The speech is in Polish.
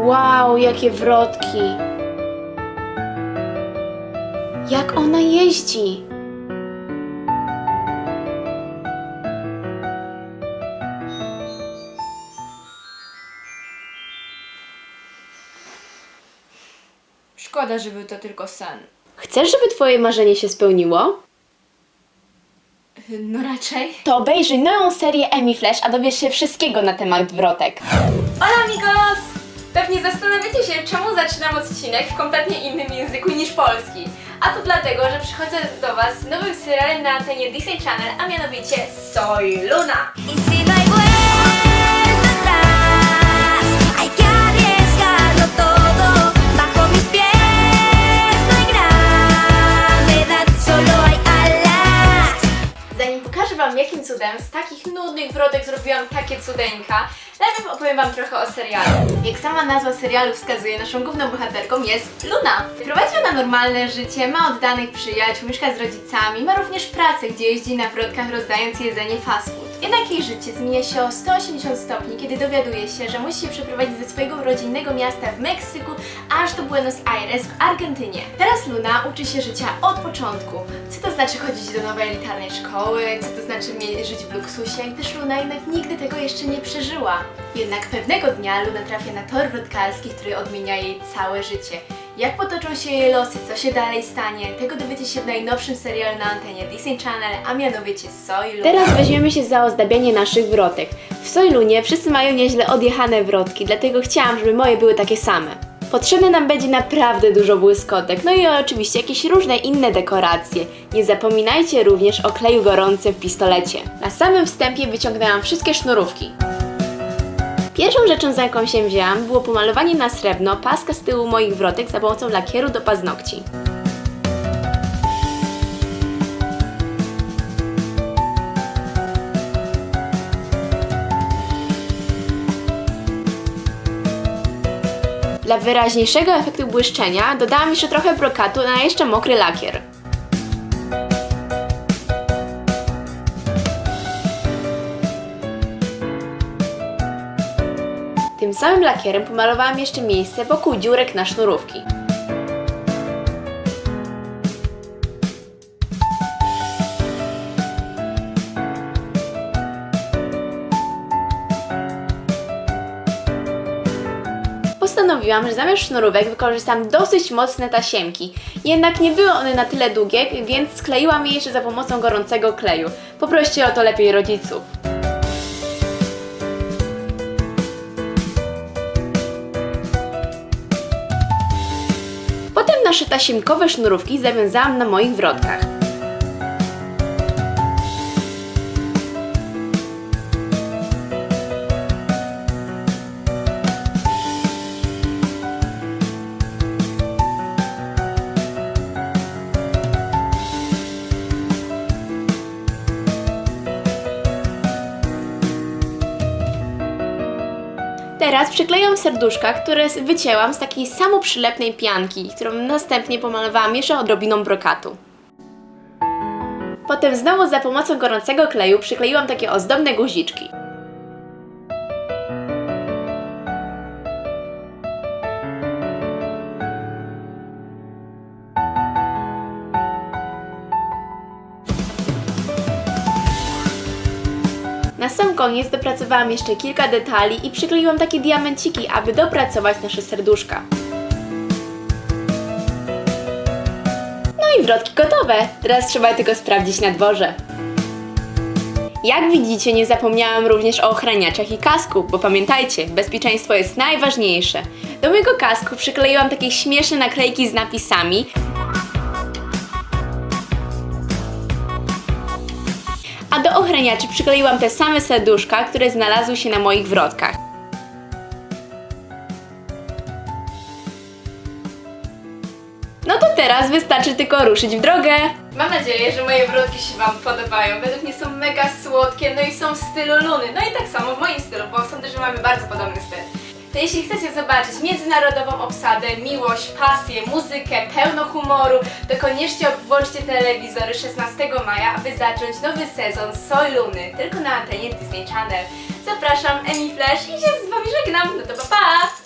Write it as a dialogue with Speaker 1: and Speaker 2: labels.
Speaker 1: Wow, jakie wrotki. Jak ona jeździ.
Speaker 2: Szkoda, że był to tylko sen.
Speaker 1: Chcesz, żeby twoje marzenie się spełniło?
Speaker 2: No raczej.
Speaker 1: To obejrzyj nową serię Emmy Flash, a dowiesz się wszystkiego na temat wrotek.
Speaker 2: Hola amigos! Pewnie zastanawiacie się, czemu zaczynam odcinek w kompletnie innym języku niż polski. A to dlatego, że przychodzę do Was z nowym serialem na antenie Disney Channel, a mianowicie Soy Luna. Wam, jakim cudem z takich nudnych wrotek zrobiłam takie cudeńka, najpierw opowiem Wam trochę o serialu. Jak sama nazwa serialu wskazuje, naszą główną bohaterką jest Luna. Prowadzi ona normalne życie, ma oddanych przyjaciół, mieszka z rodzicami, ma również pracę, gdzie jeździ na wrotkach rozdając jedzenie fast food. Jednak jej życie zmienia się o 180 stopni, kiedy dowiaduje się, że musi się przeprowadzić ze swojego rodzinnego miasta w Meksyku aż do Buenos Aires w Argentynie. Teraz Luna uczy się życia od początku. Co to znaczy chodzić do nowej elitarnej szkoły, co to znaczy żyć w luksusie, gdyż Luna jednak nigdy tego jeszcze nie przeżyła. Jednak pewnego dnia Luna trafia na tor wrotkarski, który odmienia jej całe życie. Jak potoczą się jej losy, co się dalej stanie, tego dowiecie się w najnowszym serialu na antenie Disney Channel, a mianowicie Soy Luna.
Speaker 1: Teraz weźmiemy się za ozdabianie naszych wrotek. W Sojlunie wszyscy mają nieźle odjechane wrotki, dlatego chciałam, żeby moje były takie same. Potrzebne nam będzie naprawdę dużo błyskotek, no i oczywiście jakieś różne inne dekoracje. Nie zapominajcie również o kleju gorącym w pistolecie. Na samym wstępie wyciągnęłam wszystkie sznurówki. Pierwszą rzeczą, za jaką się wzięłam, było pomalowanie na srebrno paska z tyłu moich wrotek za pomocą lakieru do paznokci. Dla wyraźniejszego efektu błyszczenia dodałam jeszcze trochę brokatu na jeszcze mokry lakier. Tym samym lakierem pomalowałam jeszcze miejsce wokół dziurek na sznurówki. Postanowiłam, że zamiast sznurówek wykorzystam dosyć mocne tasiemki. Jednak nie były one na tyle długie, więc skleiłam je jeszcze za pomocą gorącego kleju. Poproście o to lepiej rodziców. Potem nasze tasiemkowe sznurówki zawiązałam na moich wrotkach. Teraz przyklejam serduszka, które wycięłam z takiej samoprzylepnej pianki, którą następnie pomalowałam jeszcze odrobiną brokatu. Potem znowu za pomocą gorącego kleju przykleiłam takie ozdobne guziczki. Na sam koniec dopracowałam jeszcze kilka detali i przykleiłam takie diamenciki, aby dopracować nasze serduszka. No i wrotki gotowe. Teraz trzeba tylko sprawdzić na dworze. Jak widzicie, nie zapomniałam również o ochraniaczach i kasku, bo pamiętajcie, bezpieczeństwo jest najważniejsze. Do mojego kasku przykleiłam takie śmieszne naklejki z napisami, a do ochraniaczy przykleiłam te same serduszka, które znalazły się na moich wrotkach. No to teraz wystarczy tylko ruszyć w drogę.
Speaker 2: Mam nadzieję, że moje wrotki się Wam podobają. Według mnie są mega słodkie, no i są w stylu Luny. No i tak samo w moim stylu, bo sądzę, że mamy bardzo podobny styl. To jeśli chcecie zobaczyć międzynarodową obsadę, miłość, pasję, muzykę, pełno humoru, to koniecznie włączcie telewizory 16 maja, aby zacząć nowy sezon Soy Luny, tylko na antenie Disney Channel. Zapraszam, Emi Flash i się z Wami żegnam. No to pa pa!